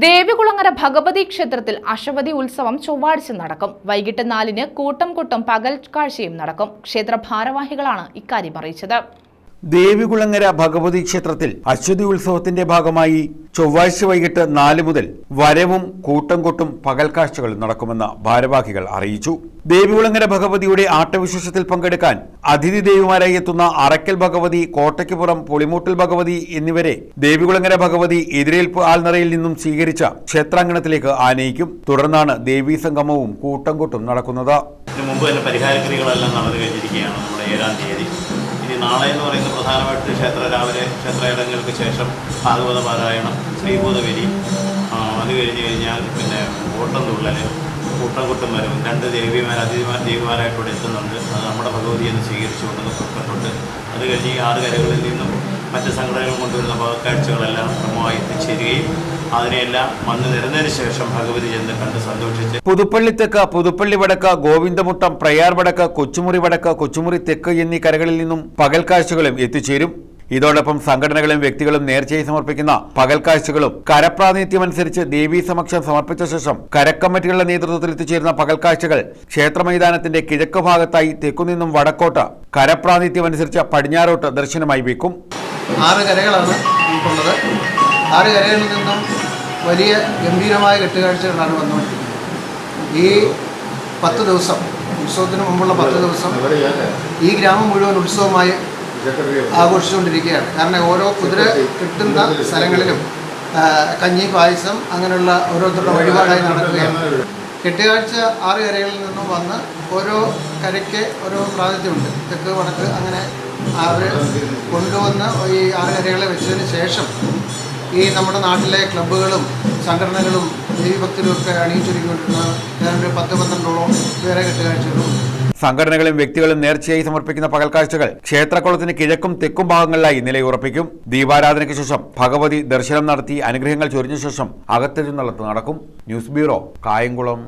ദേവികുളങ്ങര ഭഗവതി ക്ഷേത്രത്തിൽ അശ്വതി ഉത്സവം ചൊവ്വാഴ്ച നടക്കും. വൈകിട്ട് നാലിന് കൂട്ടം കൂട്ടം പകൽ കാഴ്ചയും നടക്കും. ക്ഷേത്ര ഭാരവാഹികളാണ് ഇക്കാര്യം അറിയിച്ചത്. ദേവികുളങ്ങര ഭഗവതി ക്ഷേത്രത്തിൽ അശ്വതി ഉത്സവത്തിന്റെ ഭാഗമായി ചൊവ്വാഴ്ച വൈകിട്ട് നാല് മുതൽ വരവും കൂട്ടം കൊട്ടും പകൽക്കാഴ്ചകളും നടക്കുമെന്ന് ഭാരവാഹികൾ അറിയിച്ചു. ദേവികുളങ്ങര ഭഗവതിയുടെ ആട്ടവിശേഷത്തിൽ പങ്കെടുക്കാൻ അതിഥി ദേവിമാരായി എത്തുന്ന അറക്കൽ ഭഗവതി കോട്ടയ്ക്കുപുറം പുളിമൂട്ടൽ ഭഗവതി എന്നിവരെ ദേവികുളങ്ങര ഭഗവതി എതിരേൽപ്പ് ആൽനറയിൽ നിന്നും സ്വീകരിച്ച ക്ഷേത്രാങ്കണത്തിലേക്ക് ആനയിക്കും. തുടർന്നാണ് ദേവീ സംഗമവും കൂട്ടം കൊട്ടും നടക്കുന്നത്. മുമ്പ് തന്നെ പരിഹാരക്രിയകളെല്ലാം നടന്നു കഴിഞ്ഞിരിക്കുകയാണ് നമ്മുടെ ഏഴാം തീയതി. ഇനി നാളെ എന്ന് പറയുന്ന പ്രധാനമായിട്ട് ക്ഷേത്ര രാവിലെ ക്ഷേത്രയിടങ്ങൾക്ക് ശേഷം ഭാഗവത പാരായണം ശ്രീഭൂതബലി അത് കഴിഞ്ഞ് കഴിഞ്ഞാൽ പിന്നെ ഓട്ടം തുള്ളൽ കൂട്ടം കുട്ടും വരും രണ്ട് ദേവിമാർ അതിഥിമാർ ദേവിമാരായിട്ട് ഇവിടെ എത്തുന്നുണ്ട്. അത് നമ്മുടെ ഭഗവതി എന്ന് സ്വീകരിച്ചുകൊണ്ട് പുറപ്പെട്ടുണ്ട് അത് കഴിഞ്ഞ് ഈ ആറ് കരകളിൽ നിന്നും മറ്റ് സംഘടനകൾ കൊണ്ടുവരുന്ന വകക്കാഴ്ചകളെല്ലാം ക്രമമായി എത്തിച്ചേരുകയും അതിനെല്ലാം വന്നു നിരന്നതിന് ശേഷം ഭഗവതി ചെന്ന് കണ്ട് സന്തോഷിച്ച് പുതുപ്പള്ളി തെക്ക് പുതുപ്പള്ളി വടക്ക് ഗോവിന്ദമുട്ടം പ്രയാർ വടക്ക് കൊച്ചുമുറി വടക്ക് കൊച്ചുമുറി തെക്ക് എന്നീ കരകളിൽ നിന്നും പകൽക്കാഴ്ചകളും എത്തിച്ചേരും. ഇതോടൊപ്പം സംഘടനകളും വ്യക്തികളും നേർച്ചയായി സമർപ്പിക്കുന്ന പകൽക്കാഴ്ചകളും കരപ്രാതിനിധ്യമനുസരിച്ച് ദേവീ സമക്ഷം സമർപ്പിച്ച ശേഷം കരക്കമ്മിറ്റികളുടെ നേതൃത്വത്തിൽ എത്തിച്ചേരുന്ന പകൽക്കാഴ്ചകൾ ക്ഷേത്രമൈതാനത്തിന്റെ കിഴക്ക് ഭാഗത്തായി തെക്കുനിന്നും വടക്കോട്ട് കരപ്രാതിനിധ്യമനുസരിച്ച് പടിഞ്ഞാറോട്ട് ദർശനമായി വെക്കും ആറ് കരകളാണ് നമുക്കുള്ളത് ആറ് കരകളിൽ നിന്നും വലിയ ഗംഭീരമായ കെട്ടുകാഴ്ചകളാണ് വന്നുകൊണ്ടിരിക്കുന്നത്. ഈ പത്ത് ദിവസം ഉത്സവത്തിന് മുമ്പുള്ള പത്ത് ദിവസം ഈ ഗ്രാമം മുഴുവൻ ഉത്സവമായി ആഘോഷിച്ചുകൊണ്ടിരിക്കുകയാണ്. കാരണം ഓരോ കുതിര കിട്ടുന്ന സ്ഥലങ്ങളിലും കഞ്ഞി പായസം അങ്ങനെയുള്ള ഓരോരുത്തരുടെ വഴിപാടായി നടക്കുകയാണ്. കെട്ടുകാഴ്ച ആറ് കരകളിൽ നിന്നും വന്ന് ഓരോ കരയ്ക്ക് ഓരോ പ്രാതിഥ്യമുണ്ട് തെക്ക് വടക്ക് അങ്ങനെ അവർ കൊണ്ടുവന്ന് ഈ ആറ് കരകളെ വെച്ചതിന് ശേഷം ഈ നമ്മുടെ നാട്ടിലെ ക്ലബ്ബുകളും സംഘടനകളും ദൈവഭക്തരുമൊക്കെ അണിയിച്ചൊരുക്കിക്കൊണ്ടിരുന്ന ഒരു പത്ത് പന്ത്രണ്ടോളം വേറെ കെട്ടുകാഴ്ചകളും സംഘടനകളും വ്യക്തികളും നേർച്ചയായി സമർപ്പിക്കുന്ന പകൽക്കാഴ്ചകൾ ക്ഷേത്രക്കുളത്തിന് കിഴക്കും തെക്കും ഭാഗങ്ങളിലായി നിലയുറപ്പിക്കും ദീപാരാധനയ്ക്ക് ശേഷം ഭഗവതി ദർശനം നടത്തി അനുഗ്രഹങ്ങൾ ചൊരിഞ്ഞ ശേഷം അകത്തെഴുന്നള്ളത്ത് നടക്കും. News bureau Kayamkulam.